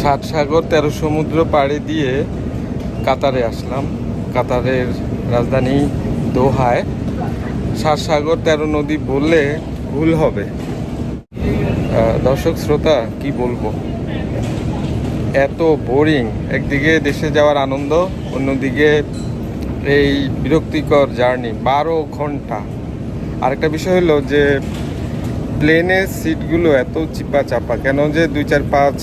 সাত সাগর তেরো সমুদ্র পাড়ি দিয়ে কাতারে আসলাম। কাতারের রাজধানী দোহায়। সাত সাগর তেরো নদী বললে ভুল হবে। দর্শক, শ্রোতা, কি বলব? এত বোরিং একদিকে দেশে যাওয়ার আনন্দ, অন্যদিকে এই বিরক্তিকর জার্নি বারো ঘণ্টা। আরেকটা বিষয় হলো যে প্লেনের সিটগুলো এত চিপা চাপা কেন যে দুই চার পাঁচ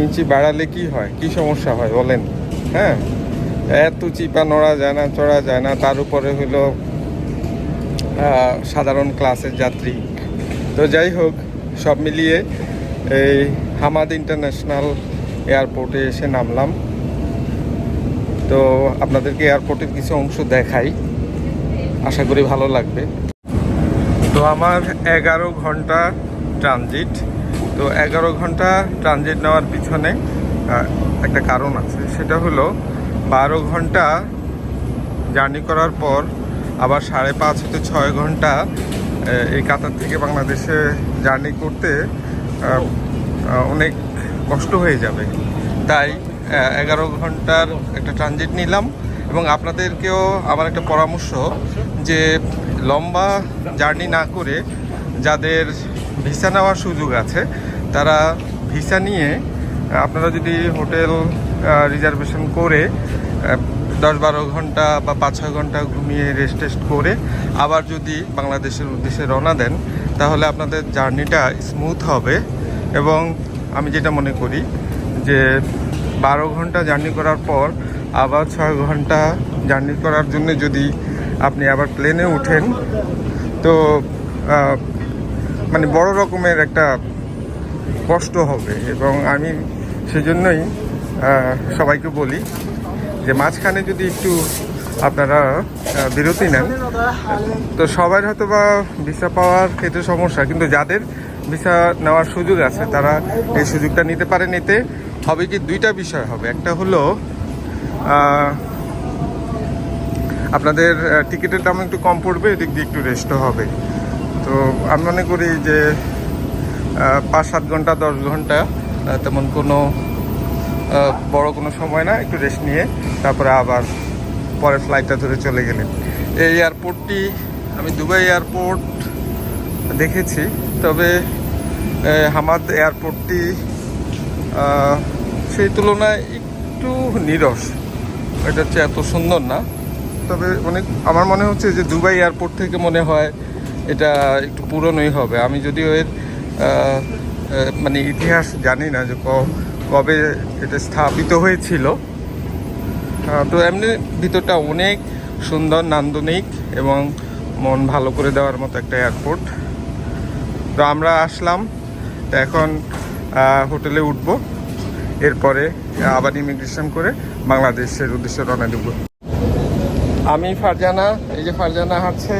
ইঞ্চি বাড়ালে কি হয়? কি সমস্যা হয় বলেন? হ্যাঁ? এত চিপা নড়া যায় না, চড়া যায় না, তার উপরে হলো সাধারণ ক্লাসের যাত্রী। তো যাই হোক, সব মিলিয়ে এই হামাদ ইন্টারন্যাশনাল এয়ারপোর্টে এসে নামলাম। তো আপনাদেরকে এয়ারপোর্টের কিছু অংশ দেখাই। আশা করি ভালো লাগবে। তো আমার এগারো ঘণ্টা ট্রানজিট। তো এগারো ঘণ্টা ট্রানজিট নেওয়ার পিছনে একটা কারণ আছে। সেটা হলো, বারো ঘণ্টা জার্নি করার পর আবার সাড়ে পাঁচ হতে ছয় ঘণ্টা এই কাতার থেকে বাংলাদেশে জার্নি করতে অনেক কষ্ট হয়ে যাবে। তাই এগারো ঘণ্টার একটা ট্রানজিট নিলাম এবং আপনাদেরকেও আমার একটা পরামর্শ যে লম্বা জার্নি না করে যাদের ভিসা নেওয়ার সুযোগ আছে। তারা ভিসা নিয়ে আপনারা যদি হোটেল রিজার্ভেশন করে দশ বারো ঘণ্টা বা পাঁচ ছয় ঘণ্টা ঘুমিয়ে রেস্ট টেস্ট করে আবার যদি বাংলাদেশের উদ্দেশ্যে রওনা দেন, তাহলে আপনাদের জার্নিটা স্মুথ হবে। এবং আমি যেটা মনে করি যে বারো ঘণ্টা জার্নি করার পর আবার ছয় ঘণ্টা জার্নি করার জন্য যদি আপনি আবার প্লেনে উঠেন তো মানে বড় রকমের একটা কষ্ট হবে। এবং আমি সেজন্যই সবাইকে বলি যে মাঝখানে যদি একটু আপনারা বিরতি নেন, তো সবার হয়তো বা ভিসা পাওয়ার ক্ষেত্রে সমস্যা, কিন্তু যাদের ভিসা নেওয়ার সুযোগ আছে, তারা এই সুযোগটা নিতে পারে নিতে। হবে কি দুইটা বিষয় হবে। একটা হলো আপনাদের টিকিটের দাম একটু কম পড়বে, এদিক দিয়ে একটু রেস্টও হবে। তো আমি মনে করি যে পাঁচ সাত ঘণ্টা, দশ ঘণ্টা তেমন কোনো বড় কোনো সময় না, একটু রেস্ট নিয়ে তারপরে আবার পরের ফ্লাইটটা ধরে চলে গেলেন। এই এয়ারপোর্টটি আমি দুবাই এয়ারপোর্ট দেখেছি, তবে হামাদ এয়ারপোর্টটি সেই তুলনায় একটু নিরস। এটা হচ্ছে এত সুন্দর না। তবে অনেক, আমার মনে হচ্ছে যে দুবাই এয়ারপোর্ট থেকে মনে হয় এটা একটু পুরনোই হবে। আমি যদিও এর মানে ইতিহাস জানি না যে কবে এটা স্থাপিত হয়েছিল। তো এমনি ভিতরটা অনেক সুন্দর, নান্দনিক এবং মন ভালো করে দেওয়ার মতো একটা এয়ারপোর্ট তো আমরা আসলাম এখন হোটেলে উঠব। এরপরে আবার ইমিগ্রেশন করে বাংলাদেশের উদ্দেশ্যে রওনা দেব। আমি ফারজানা, এই যে ফারজানা হচ্ছে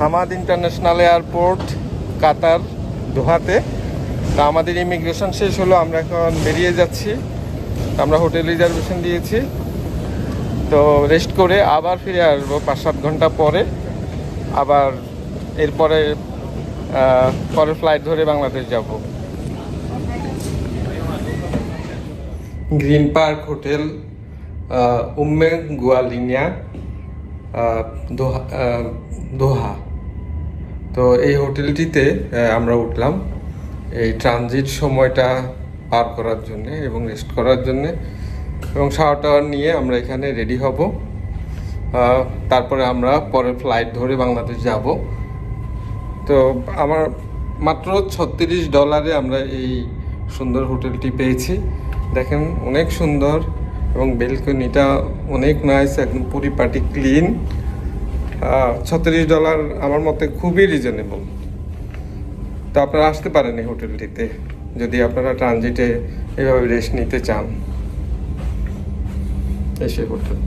হামাদ ইন্টারন্যাশনাল এয়ারপোর্ট, কাতার, দোহাতে। তা আমাদের ইমিগ্রেশন শেষ হলো, আমরা এখন বেরিয়ে যাচ্ছি। আমরা হোটেল রিজার্ভেশন দিয়েছি। তো রেস্ট করে আবার ফিরে আসব পাঁচ সাত ঘণ্টা পরে। আবার এরপরে পরের ফ্লাইট ধরে বাংলাদেশ যাব। Green park hotel Umm Ghuwailina Doha Doha. তো এই হোটেলটিতে আমরা উঠলাম। এই ট্রানজিট সময়টা পার করার জন্য এবং রেস্ট করার জন্য এবং শাওয়ার টাওয়ার নিয়ে আমরা এখানে রেডি হব। তারপরে আমরা পরের ফ্লাইট ধরে বাংলাদেশ যাব। তো আমার মাত্র ছত্রিশ ডলারে আমরা এই সুন্দর হোটেলটি পেয়েছি। দেখেন, অনেক সুন্দর এবং বেলকনিটা অনেক নাইস একদম পরিপাটি ক্লিন ছত্রিশ ডলার আমার মতে খুবই রিজনেবল তো আপনারা আসতে পারেন এই হোটেলটিতে, যদি আপনারা ট্রানজিটে এভাবে রেস্ট নিতে চান। এসে হোটেল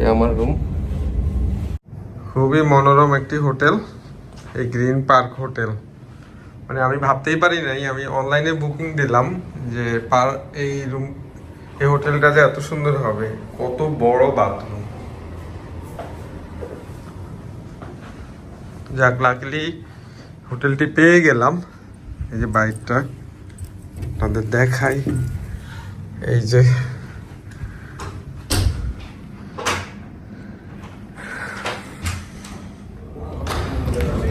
এ আমার রুম খুবই মনোরম একটি হোটেল, এই গ্রিন পার্ক হোটেল। মানে আমি ভাবতেই পারি নাই, আমি অনলাইনে বুকিং দিলাম যে পার এই রুম এই হোটেলটা যে এত সুন্দর হবে, কত বড় বাথরুম যাক লাকলি হোটেলটি পেয়ে গেলাম। এই যে বাইকটা, আপনাদের দেখাই। এই যে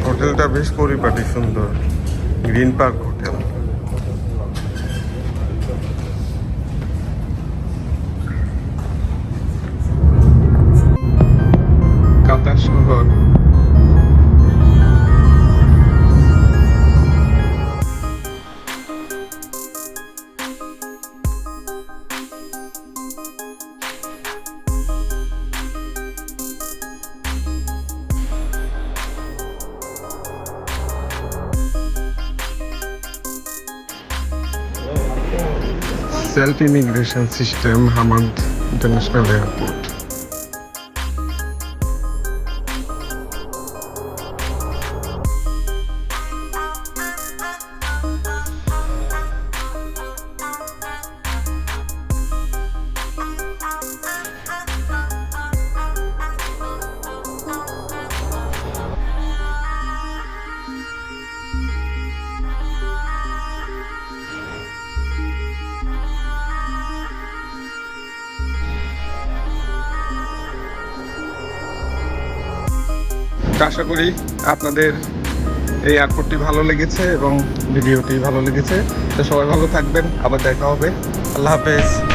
হোটেলটা বেশ পরিপাটি, সুন্দর। Green park hotel. কাতার শহর। Self immigration system Hamad international airport আশা করি আপনাদের এই এয়ারপোর্টটি ভালো লেগেছে এবং ভিডিওটি ভালো লেগেছে। তো সবাই ভালো থাকবেন, আবার দেখা হবে। আল্লাহ হাফেজ।